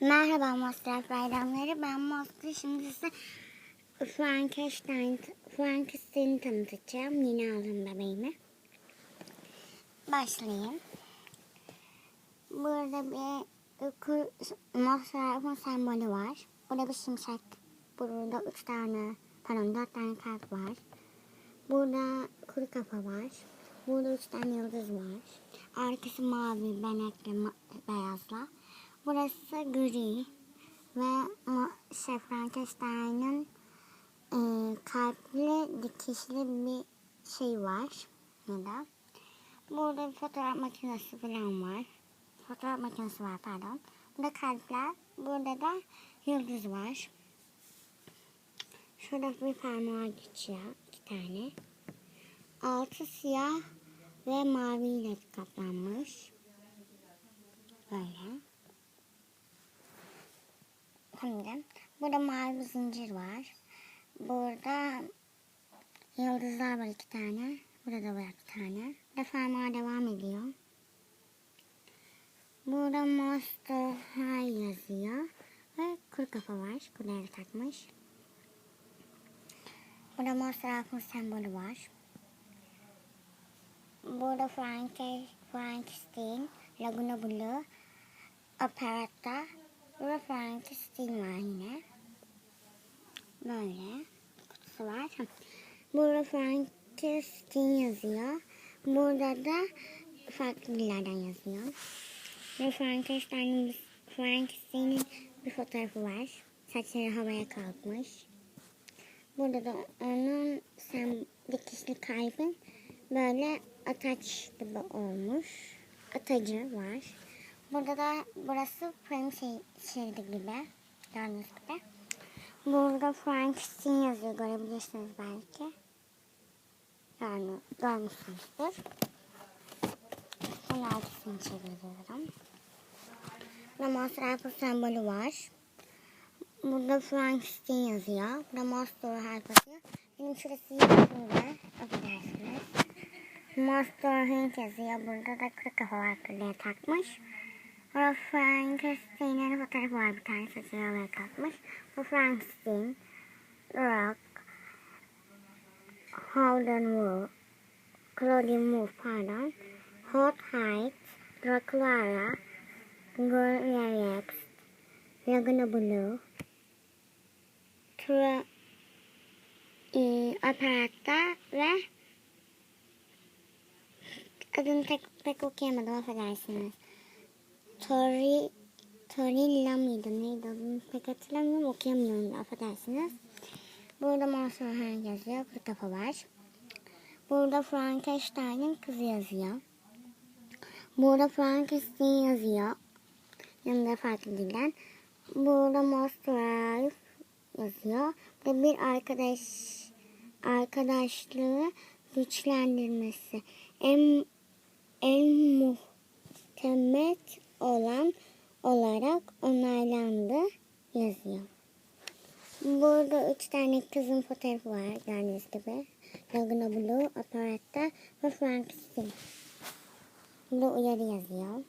Merhaba Masraf Bayramları. Ben Masraf. Şimdi size Frankenstein, Frankenstein'i tanıtacağım. Yeni aldığım bebeğimi. Başlayayım. Burada bir Masraf'ın sembolü var. Burada bir şimşek. Burada üç tane, pardon dört tane kalp var. Burada kuru kafa var. Burada üç tane yıldız var. Arkası mavi, benekli, beyazla. Burası gri ve şey, Frankenstein'ın e, kalpli dikişli bir şey var. Burada. Burada bir fotoğraf makinesi falan var. Fotoğraf makinesi var pardon. Burada kalpler. Burada da yıldız var. Şurada bir parmağı geçiyor. iki tane. Altı siyah ve maviyle kaplanmış. Böyle. Şimdi burada mavi bir zincir var. Burada yıldızlar var iki tane. Burada da var iki tane. Burada fermuar devam ediyor. Burada Monster High yazıyor. Ve kuru kafa var. Kulağına takmış. Burada Monster High sembolü var. Burada Franke, Frankenstein, Laguna Blue, Operetta, burada Frankenstein var yine. Böyle kutusu var. Burada Frankenstein yazıyor. Burada da farklı dillerden yazıyor. Ve Frankenstein'in Frankenstein'in bir fotoğrafı var. Saçları havaya kalkmış. Burada da onun sen dikişli kalbin böyle ataç gibi olmuş. Atacı var. Burada da burası frame şey, şeridi gibi. Gördüğünüz gibi. Burada Frankenstein yazıyor. Görebilirsiniz belki. Yani görmüşsünüzdür. Son arkasını çeviriyorum. Burada Monster Apple sembolü var. Burada Frankenstein yazıyor. Burada Monster yazıyor. Benim şurası yazıyor. Affedersiniz. Monster Hank yazıyor. Burada da kırık kafa var kırığa takmış. Burada Frankenstein'in fotoğrafı var bir tane saçını havaya kalkmış. Bu Frankenstein, Rock, Howden Wolf, Claudine Wolf pardon, Hot Heights, Dracula, Gloria Rex, Laguna Blue, Tura, e, Operatta ve adını tek, pek okuyamadım affedersiniz. Tori, Torilla mıydı neydi adını pek hatırlamıyorum okuyamıyorum affedersiniz. Burada Monster yazıyor. Kuru kafa var. Burada Frankenstein'in kızı yazıyor. Burada Frankenstein yazıyor. Yanında farklı dilden. Burada Monster yazıyor. Ve bir arkadaş arkadaşlığı güçlendirmesi. En, en muhtemel olan olarak onaylandı yazıyor. Burada üç tane kızın fotoğrafı var gördüğünüz gibi. Laguna Blue, Operetta ve Frankenstein. Burada uyarı yazıyor.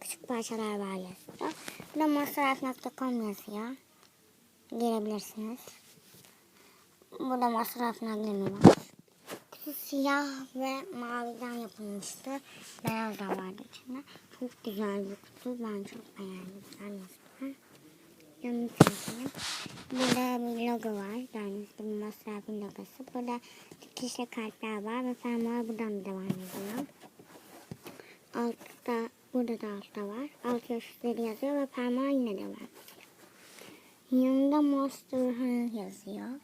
Küçük parçalar var yazıyor. Burada masraf.com yazıyor. Girebilirsiniz. Burada masraf naklimi var. Kutu siyah ve maviden yapılmıştı. Beyaz da vardı içinde. Çok güzel bir kutu. Ben çok beğendim. Annesi. Yanını çekeyim. Burada bir logo var. Gördüğünüz gibi masrafın logosu. Burada dikişli kalpler var ve fermuar buradan devam ediyor. Altta, burada da altta var. Alt yazıları yazıyor ve fermuar yine devam ediyor. Yanında Monster High yazıyor.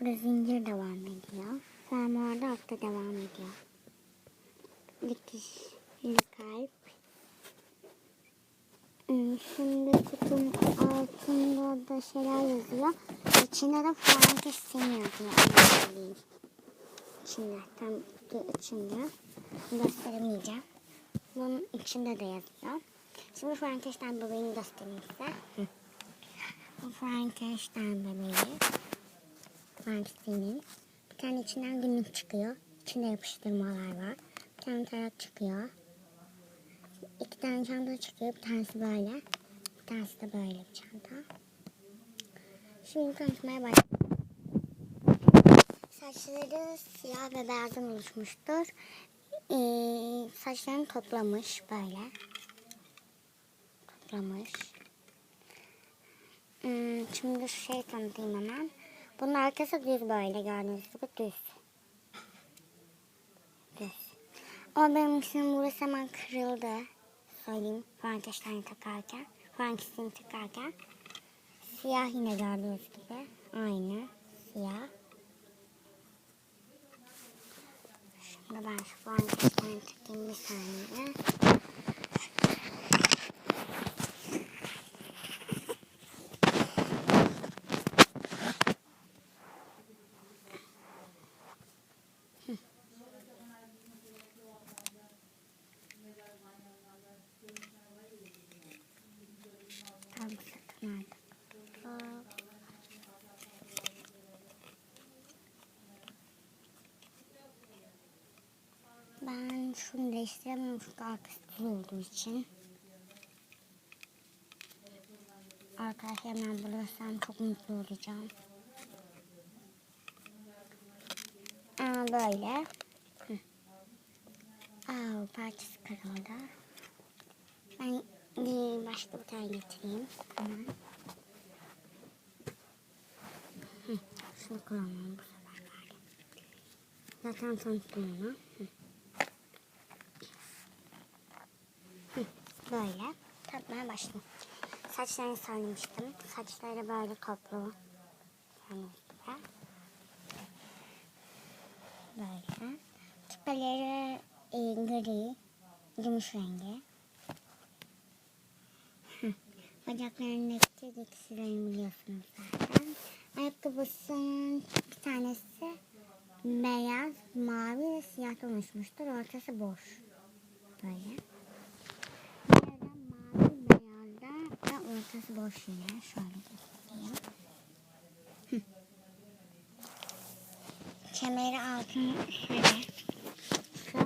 Burada zincir devam ediyor. Fermuar da altta devam ediyor. Dikişli kalp. Hmm, Şimdi kutunun altında da şeyler yazıyor. İçinde de Frankenstein yazıyor. Onu söyleyeyim. İçinde, tam içinde. Gösteremeyeceğim. Bunun içinde de yazıyor. Şimdi Frankenstein bebeğini göstereyim size. Bu Frankenstein bebeği. Frankenstein'in. Bir tane içinden günlük çıkıyor. İçinde yapıştırmalar var. Bir tane tarak çıkıyor. İki tane çanta çıkıyor. Bir tanesi böyle. Bir tanesi de böyle bir çanta. Şimdi konuşmaya başlayalım. Saçları siyah ve beyazdan oluşmuştur. Ee, saçlarını toplamış böyle. Toplamış. Hmm, şimdi şu şey tanıtayım hemen. Bunun arkası düz böyle gördüğünüz gibi düz. Düz. Ama benim için burası hemen kırıldı. Söyleyeyim Frankenstein takarken. Frankenstein takarken. Siyah yine gördüğünüz gibi. Aynı. Siyah. Şimdi ben şu Frankenstein takayım bir saniye. Ben şunu değiştiremiyorum çünkü arkası olduğu için. Arkadaşlar hemen bulursam çok mutlu olacağım. Aa, böyle. Hı. Aa, parçası kırıldı. Ben başka bir tane getireyim. Hemen. Hı, şunu kullanalım bu sefer bari. Zaten tanıttım onu. Hı. Böyle. Tatmaya başladım. Saçlarını sarmıştım. Saçları böyle toplu. Böyle. Küpeleri e, gri. Gümüş rengi. Bacaklarındaki dikişlerini biliyorsunuz zaten. Ayakkabısının bir tanesi beyaz, mavi ve siyah oluşmuştur. Ortası boş. Böyle. Diğerden mavi, ve ortası boş yine. Şöyle göstereyim. Kemeri altın şöyle. Şu.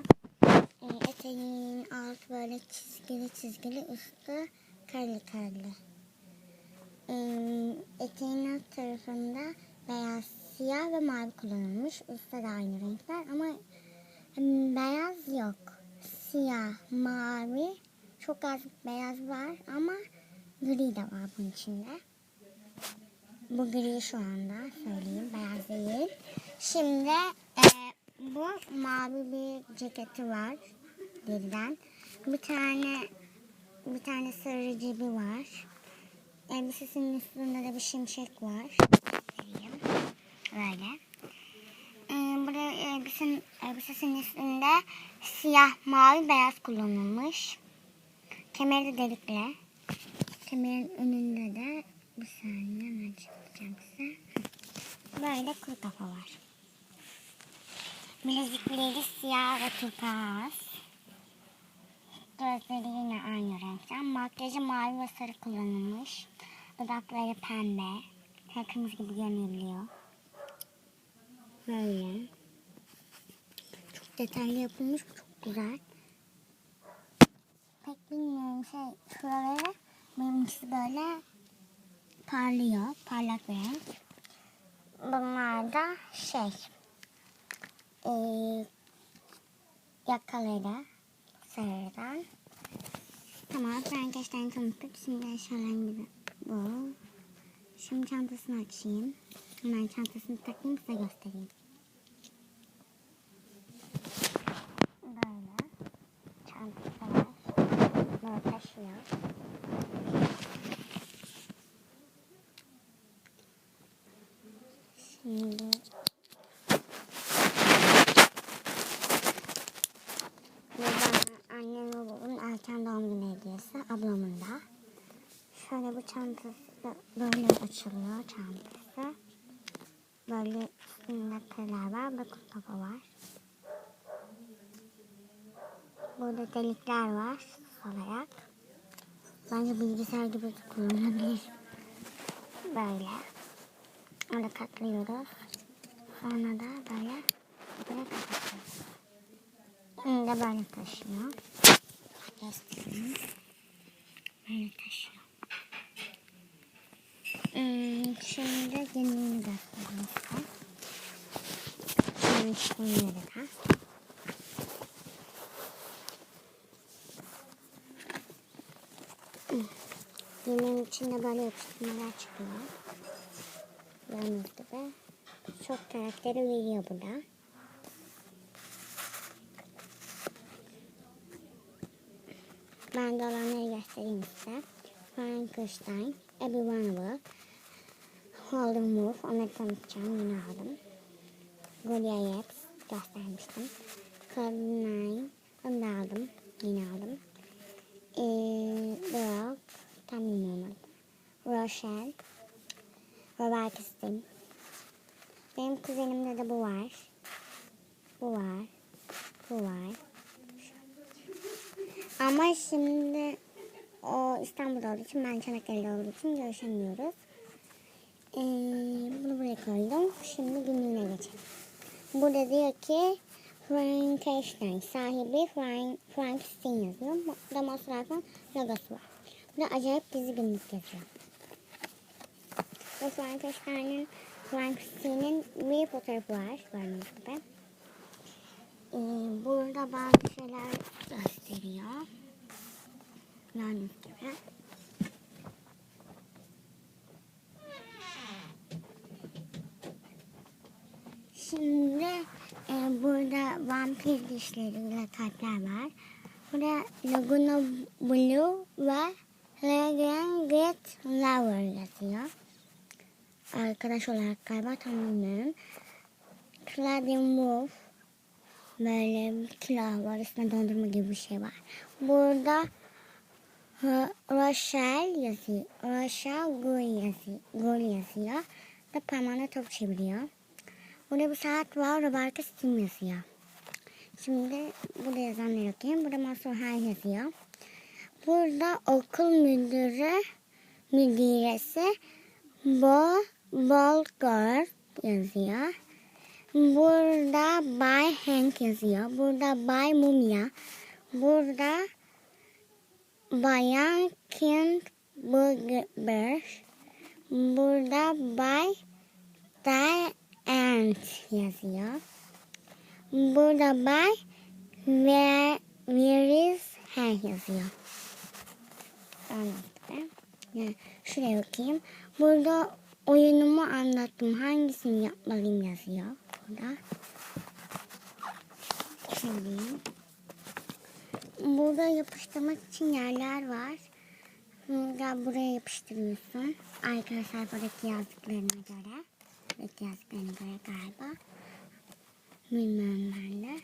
E, altı böyle çizgili çizgili üstü karlı karlı. Ee, eteğin alt tarafında beyaz, siyah ve mavi kullanılmış. Üstte de aynı renkler ama em, beyaz yok. Siyah, mavi, çok az beyaz var ama gri de var bunun içinde. Bu gri şu anda söyleyeyim beyaz değil. Şimdi e, bu mavi bir ceketi var deriden. Bir tane bir tane sarı cebi var. Elbisesinin üstünde de bir şimşek var. Vereyim. Böyle. Ee, burada elbisenin, elbisesinin üstünde siyah, mavi, beyaz kullanılmış. Kemeri de delikli. Kemerin önünde de bir saniye hemen çıkacağım size. Böyle kuru kafa var. Bilezikleri siyah ve turkuaz. Gözleri yine aynı renkten. Makyajı mavi ve sarı kullanılmış. Dudakları pembe. Kırmızı gibi görünebiliyor. Böyle. Çok detaylı yapılmış. Çok güzel. Pek bilmiyorum şey şuraları benimkisi böyle parlıyor. Parlak renk. Bunlar da şey eee yakaları sarıdan. Tamam Frankenstein tanıttık. Şimdi eşyaların gibi bu. Şimdi çantasını açayım. Hemen çantasını takayım size göstereyim. Böyle. Çantası var. Böyle taşıyor. Şimdi Bu bana annem ve babamın erken doğum günü hediyesi. Ablamın da. Şöyle bu çantası da böyle açılıyor çantası. Böyle üstünde tırlar var. Bakın kafa var. Burada delikler var. Sol ayak. Bence bilgisayar gibi kullanılabilir. Böyle. Orada katlıyoruz. Sonra da böyle böyle kapatıyoruz. Da böyle taşıyor. göstereyim. Böyle taşıyor. Hmm, şimdi günlüğünü göstereyim size. Şimdi bunları da. Yemeğin içinde böyle yapıştırmalar çıkıyor. Gördüğünüz gibi. Çok karakteri veriyor bu da. Ben de olanları göstereyim size. Frankenstein, Abby Warnable, Voldemort, onları tanıtacağım, yeni aldım. Goliath göstermiştim. Cloud9, onu da aldım, yeni aldım. Ee, Brock, tam bilmiyorum. Rochelle, Robert Stein. Benim kuzenimde de bu var. Bu var. Bu var. Ama şimdi o İstanbul'da olduğu için ben Çanakkale'de olduğu için görüşemiyoruz. Ee, bunu buraya koydum. Şimdi günlüğüne geçelim. Burada diyor ki Frankenstein sahibi Frank, Frankenstein yazıyor. Burada Masraf'ın logosu var. Burada acayip dizi günlük yazıyor. Ve Frankenstein'in Frankenstein'in bir fotoğrafı var. Gördüğünüz gibi. Ee, burada bazı şeyler gösteriyor. Gördüğünüz gibi. Şimdi e, burada vampir dişleriyle kalpler var. Burada Laguna Blue ve Legion Great Lover yazıyor. Arkadaş olarak galiba tam bilmiyorum. Claudine Wolf böyle bir kilo var. Üstünde dondurma gibi bir şey var. Burada Ro- Rochelle yazıyor. Rochelle Gul yazıyor. Gul yazıyor. Ve parmağına top çeviriyor. Burada bir saat var. Roberta Steam yazıyor. Şimdi burada yazanları okuyayım. Burada Master Han yazıyor. Burada okul müdürü, müdiresi Bo Bolgard yazıyor. Burada Bay Hank yazıyor. Burada Bay Mumya. Burada Bayan Kim Burger. Burada Bay Day Ant yazıyor. Burada Bay Where, Where is Her yazıyor. Anlattım. Yani şuraya bakayım. Burada oyunumu anlattım. Hangisini yapmalıyım yazıyor. Burada. Şimdi. Burada yapıştırmak için yerler var. Burada buraya yapıştırıyorsun. Arkadaşlar buradaki yazdıklarına göre. Yazdıklarına göre galiba. Bilmiyorum ben de.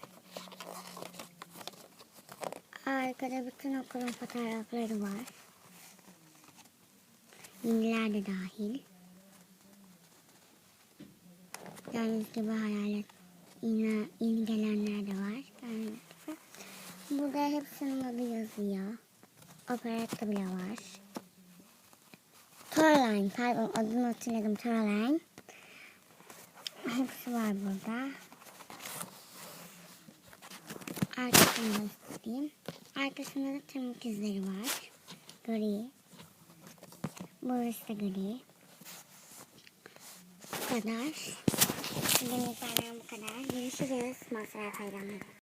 Arkada bütün okulun fotoğrafları var. Yeniler de dahil. Gördüğünüz gibi hayalet yine yeni gelenler de var. Burada hepsinin adı yazıyor. Operetta bile var. Toraline, pardon adını hatırladım Toraline. Hepsi var burada. Arkasını göstereyim. Arkasında da tırmık izleri var. Gri. Burası da gri. Bu kadar. Bugünlük benden bu kadar. Görüşürüz. Masraf hayranları.